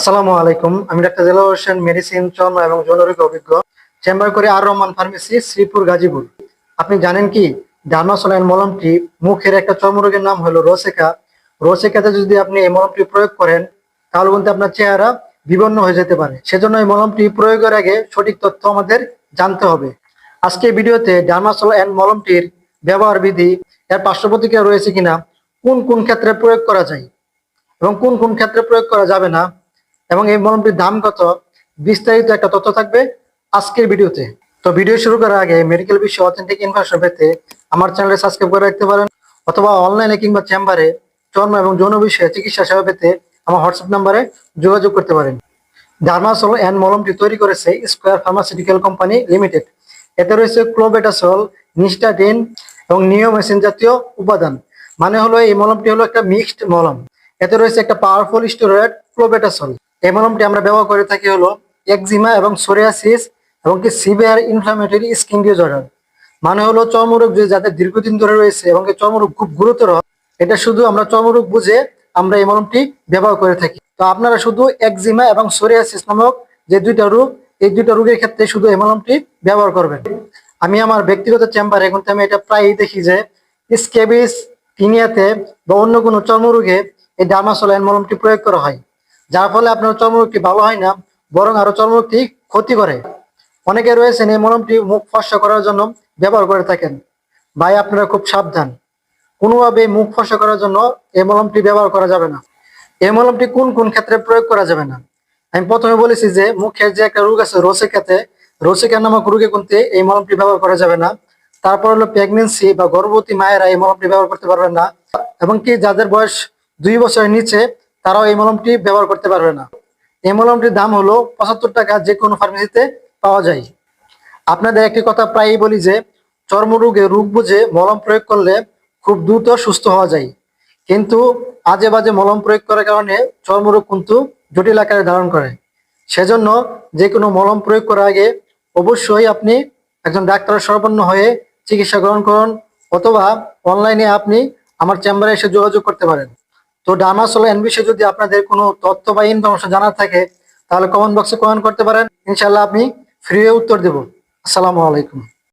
আসসালামু আলাইকুম। আমি ডাক্তার জেলা হোসেন, মেডিসিন, চর্মা এবং জরুরি অভিজ্ঞ। চেম্বার করে আর রহমান ফার্মেসি, শ্রীপুর, গাজীপুর। আপনি জানেন কি, ডার্মাসোলাইন মলমটি মুখের একটা চর্মরোগের নাম হলো রোসেকা। রোসেকাতে যদি আপনি এই মলমটি প্রয়োগ করেন, তাহলে কিন্তু আপনার চেহারা বিবন্ন হয়ে যেতে পারে। সেজন্য এই মলমটি প্রয়োগের আগে সঠিক তথ্য আমাদের জানতে হবে। আজকে ভিডিওতে ডার্মাসোল অ্যান্ড মলমটির ব্যবহার বিধি, এর পার্শ্ব প্রতিক্রিয়া রয়েছে কিনা, কোন কোন ক্ষেত্রে প্রয়োগ করা যায় এবং কোন কোন ক্ষেত্রে প্রয়োগ করা যাবে না এবং এই মলমটির দাম কত? বিস্তারিত একটা তথ্য থাকবে আজকের ভিডিওতে। তো ভিডিও শুরু করার আগে মেডিকেল বিষয়ে অথেন্টিক ইনফরমেশন পেতে আমার চ্যানেলে সাবস্ক্রাইব করে রাখতে পারেন অথবা অনলাইনে কিংবা চেম্বারে চর্ম এবং যৌন বিষয়ে চিকিৎসা সেবা পেতে আমার হোয়াটসঅ্যাপ নাম্বারে যোগাযোগ করতে পারেন। ডার্মাসল অ্যান্ড মলমটি তৈরি করেছে স্কোয়ার ফার্মাসিউটিক্যাল কোম্পানি লিমিটেড এতে রয়েছে ক্লোবেটাসল নিস্টাটিন এবং নিওমেসিন জাতীয় উপাদান। মানে হলো এই মলমটি হলো একটা মিক্সড মলম। এতে রয়েছে একটা পাওয়ারফুল স্টেরয়েড ক্লোবেটাসল এই মলমটি আমরা ব্যবহার করে থাকি হলো একজিমা এবং সোরিয়াসিস এবং কি সিভিয়ার ইনফ্লামেটরি স্কিন ডিজর্ডার মানে হলো চর্মরোগ যে যাদের দীর্ঘদিন ধরে রয়েছে এবং চর্মরোগ খুব গুরুতর, এটা শুধু আমরা চর্মরোগ বুঝে আমরা এই মলমটি ব্যবহার করে থাকি। তো আপনারা শুধু একজিমা এবং সোরিয়াসিস নামক যে দুইটা রোগ, এই দুইটা রোগের ক্ষেত্রে শুধু এই মলমটি ব্যবহার করবেন। আমি আমার ব্যক্তিগত চেম্বারে কিন্তু আমি এটা প্রায়ই দেখি যে স্কেবিস, টিনিয়াতে বা অন্য কোনো চর্মরোগে এই ডার্মাসোলাইন মলমটি প্রয়োগ করা হয়। যার ফলে আপনার চর্মরোগটি ভালো হয় না, বরং আরও চর্মরোগটি ক্ষতি করে। অনেকে রয়েছেন এই মলমটি মুখ ফর্সা করার জন্য ব্যবহার করে থাকেন। ভাই, আপনারা খুব সাবধান। কোনোভাবে মুখ ফর্সা করার জন্য এই মলমটি ব্যবহার করা যাবে না। এই মলমটি কোন কোন ক্ষেত্রে প্রয়োগ করা যাবে না? আমি প্রথমে বলেছি যে, মুখের যে একটা রোগ আছে, রোসেকাতে, রোসেকা নামক রোগে কিন্তু এই মলমটি ব্যবহার করা যাবে না। তারপর হলো প্রেগনেন্সি বা গর্ভবতী মায়েরা এই মলমটি ব্যবহার করতে পারবেন না। এবং কি, যাদের বয়স দুই বছরের নিচে তারাও এই মলমটি ব্যবহার করতে পারবে না। এই মলমটির দাম হলো পঁচাত্তর টাকা যে কোনো ফার্মেসিতে পাওয়া যায়। আপনাদের একটি কথা প্রায়ই বলি যে চর্মরোগে রোগ বুঝে মলম প্রয়োগ করলে খুব দ্রুত সুস্থ হওয়া যায়। কিন্তু আজে বাজে মলম প্রয়োগ করার কারণে চর্মরোগ কিন্তু জটিল আকারে ধারণ করে। সেজন্য যে কোনো মলম প্রয়োগ করার আগে অবশ্যই আপনি একজন ডাক্তারের সর্বন্ন হয়ে চিকিৎসা গ্রহণ করুন, অথবা অনলাইনে আপনি আমার চেম্বারে এসে যোগাযোগ করতে পারেন। তো ডার্মাসোল এন বিষয়ে যদি আপনাদের কোনো তথ্য বা ইনফরমেশন জানার থাকে, তাহলে কমেন্ট বক্সে কমেন্ট করতে পারেন। ইনশাল্লাহ আপনি ফ্রিয়ে উত্তর দেব। আসসালামু আলাইকুম।